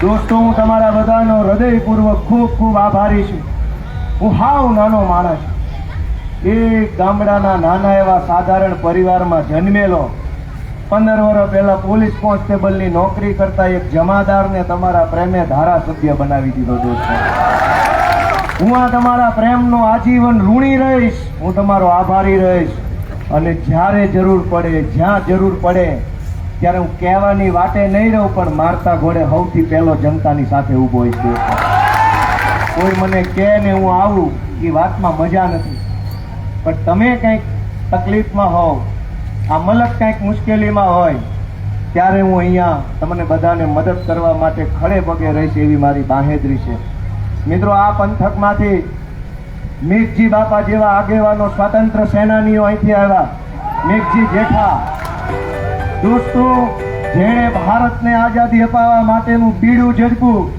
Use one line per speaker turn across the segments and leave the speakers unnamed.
દોસ્તો, હું તમારા બધાનો હૃદયપૂર્વક ખૂબ ખૂબ આભારી છું. હું હાવ નાનો માણસ. એ ગામડાના નાના એવા સાધારણ પરિવારમાં જન્મેલો. પંદર વર્ષ પહેલા પોલીસ કોન્સ્ટેબલની નોકરી કરતા એક જમાદારને તમારા પ્રેમે ધારાસભ્ય બનાવી દીધો દોસ્તો. હું આ તમારા પ્રેમનો આજીવન ઋણી રહીશ. હું તમારો આભારી રહીશ. અને જ્યારે જરૂર પડે, જ્યાં જરૂર પડે ત્યારે હું કહેવાની વાટે નહીં રહું, પણ મારતા ઘોડે સૌથી પહેલો જનતાની સાથે ઊભો હોય છે કોઈ મને કહે ને હું આવું, એ વાતમાં મજા નથી. પણ તમે કંઈક તકલીફમાં હોવ, આ મલક કંઈક મુશ્કેલીમાં હોય, ત્યારે હું અહીંયા તમને બધાને મદદ કરવા માટે ખડે પગે રહીશ એવી મારી બાહેદરી છે. મિત્રો, આ પંથકમાંથી મેઘજી બાપા જેવા આગેવાનો સ્વાતંત્ર્ય સેનાનીઓ અહીંથી આવ્યા. મેઘજી જેઠા દોસ્તો, જેણે ભારતને આઝાદી અપાવવા માટેનું બીડું ઝડપ્યું,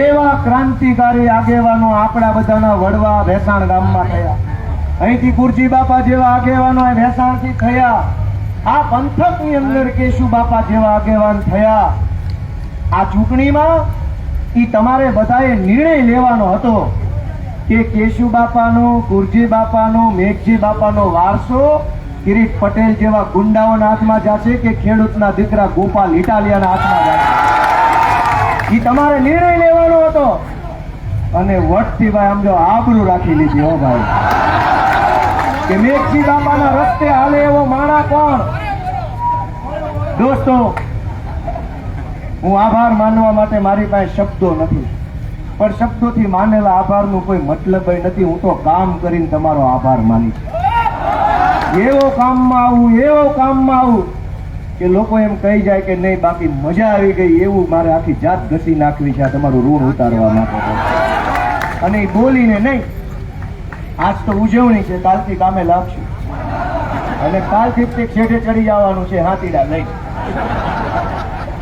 એવા ક્રાંતિકારી આગેવાનો આપણા બધાના વડવા ભેસાણ ગામમાં થયા. અહીંથી ગુરજી બાપા જેવા આગેવાનો ભેસાણથી થયા. આ પંથકની અંદર કેશુ બાપા જેવા આગેવાન થયા. આ ચૂંટણીમાં એ તમારે બધાએ નિર્ણય લેવાનો હતો કે કેશુ બાપાનો ગુરજી બાપાનો, મેઘજી બાપાનો વારસો કિરીટ પટેલ જેવા ગુંડાઓના હાથમાં જશે કે ખેડૂતના દીકરા ગોપાલ ઇટાલિયાના હાથમાં જશે? એ તમારે નિર્ણય લેવાનો હતો. અને વટથી ભાઈ આમ જો આબરૂ રાખી લીધી હો ભાઈ. કે મેઘજી બાપાના રસ્તે હાલે એવો માણા કોણ? દોસ્તો, હું આભાર માનવા માટે મારી પાસે શબ્દો નથી. પણ શબ્દોથી માનેલા આભારનું કોઈ મતલબ નથી. હું તો કામ કરીને તમારો આભાર માનીશ એવો કામમાં આવું, એવો કામમાં આવું, કે લોકો એમ કહી જાય કે નહીં, બાકી મજા આવી ગઈ, એવું મારે આખી જાત ઘસી નાખવી છે તમારું ઋણ ઉતારવા માટે. અને એ બોલીને નહીં, આજ તો ઉજવણી છે, કાલથી કામે લાગશું. અને કાલથી તે છેઠે ચડી જવાનું છે, હાથીડા લઈ.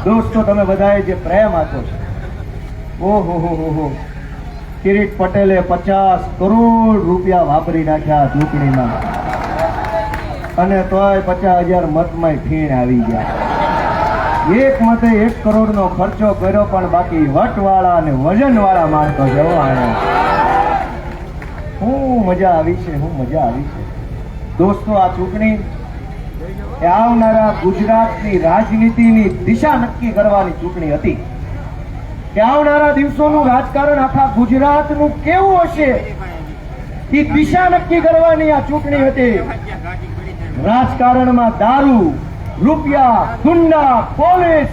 દોસ્તો, તમે બધાએ જે પ્રેમ આપ્યો છો. ઓહો, હો હો હો. કિરીટ પટેલે પચાસ કરોડ રૂપિયા વાપરી નાખ્યા ચૂંટણીમાં અને તોય પચાસ હજાર મતમાં ફીણ આવી ગયા. એક મતે એક કરોડનો ખર્ચો કર્યો, પણ બાકી વટવાળા અને વજનવાળા માણસો જવો હો હું મજા આવી છે, હું મજા આવી છે. દોસ્તો, આ ચૂંટણી એ આવનારા ગુજરાતની રાજનીતિની દિશા નક્કી કરવાની ચૂંટણી હતી. કે આવનારા દિવસોનું રાજકારણ આખા ગુજરાતનું કેવું હશે? એ દિશા નક્કી કરવાની આ ચૂંટણી હતી. રાજકારણમાં દારૂ, રૂપિયા, ગુંડા, પોલીસ.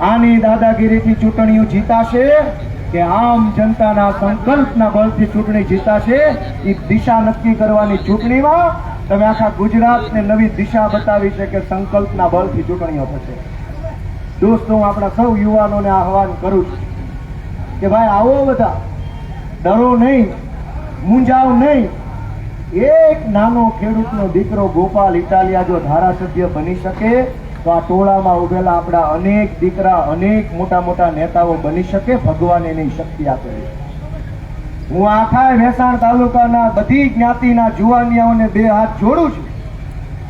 આની દાદાગીરીથી ચૂંટણીઓ જીતાશે કે આમ જનતાના સંકલ્પના બળથી ચૂંટણી જીતાશે એ દિશા નક્કી કરવાની ચૂંટણીમાં તમે આખા ગુજરાતને નવી દિશા બતાવી છે કે સંકલ્પના બળથી ચૂંટણીઓ થશે. દોસ્તો, હું આપણા સૌ યુવાનોને આહવાન કરું છું કે ભાઈ, આવો બધા. ડરો નહીં. મૂંઝાવ નહીં. એક નાનો ખેડૂતનો દીકરો ગોપાલ ઇટાલિયા જો ધારાસભ્ય બની શકે, તો આ ટોળામાં ઉભેલા આપણા અનેક દીકરા, અનેક મોટા મોટા નેતાઓ બની શકે, ભગવાન એની શક્તિ આપે હું આખા મહેસાણ તાલુકાના બધી જ્ઞાતિના જુવાનિયાઓને બે હાથ જોડું છું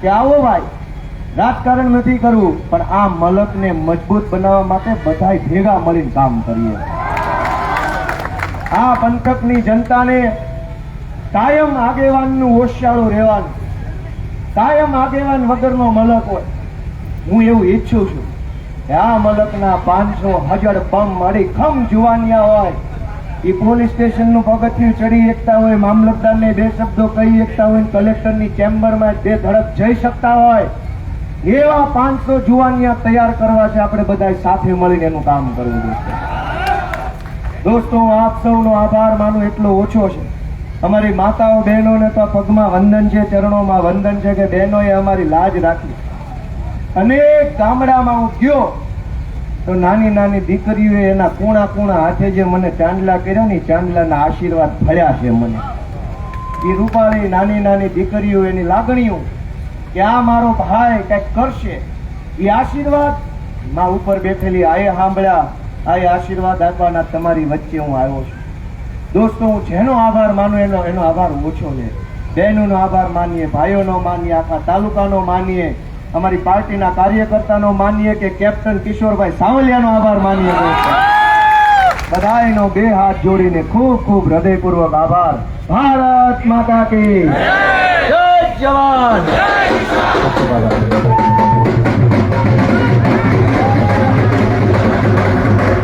કે આવો ભાઈ, રાજકારણ નથી કરવું, પણ આ મલકને મજબૂત બનાવવા માટે બધાય ભેગા મળીને કામ કરીએ. આ પંથકની જનતાને કાયમ આગેવાનનું ઓશિયાળું રહેવાનું. કાયમ આગેવાન વગરનો મલક હોય. હું એવું ઈચ્છું છું કે આ મલકના પાંચસો હજાર પમ મળી ખમ જુવાનિયા હોય. એ પોલીસ સ્ટેશનનું પગથિયું ચડી એકતા હોય, મામલતદારને બે શબ્દો કહી એકતા હોય, કલેક્ટરની ચેમ્બરમાં બે ધડક જઈ શકતા હોય. એવા પાંચસો જુવાનિયા તૈયાર કરવા છે આપણે બધા સાથે મળીને એનું કામ કરવું દોસ્તો દોસ્તો આપ સૌનો આભાર માનું એટલો ઓછો છે. અમારી માતાઓ, બહેનોને તો પગમાં વંદન છે, ચરણોમાં વંદન છે કે બહેનોએ અમારી લાજ રાખી. અનેક ગામડામાં હું ગયો, તો નાની નાની દીકરીઓએ એના કૂણા કૂણા હાથે જે મને ચાંદલા કર્યા ને ચાંદલાના આશીર્વાદ ભર્યા છે મને. એ રૂપાળી નાની નાની દીકરીઓ, એની લાગણીઓ, કે આ મારો ભાઈ કંઈક કરશે એ આશીર્વાદમાં ઉપર બેઠેલી આએ સાંભળ્યા આ આશીર્વાદ આપવાના તમારી વચ્ચે હું આવ્યો છું. દોસ્તો હું જેનો આભાર માનું એનો એનો આભાર ઓછો છે બહેનોનો આભાર માનીએ ભાઈઓનો માનીએ આખા તાલુકાનો માનીએ અમારી પાર્ટીના કાર્યકર્તાનો માનીએ કે કેપ્ટન કિશોરભાઈ સાવલિયાનો આભાર માનીએ બધાયનો બે હાથ જોડીને ખૂબ ખૂબ હૃદયપૂર્વક આભાર. ભારત માતા કી જય જવાન.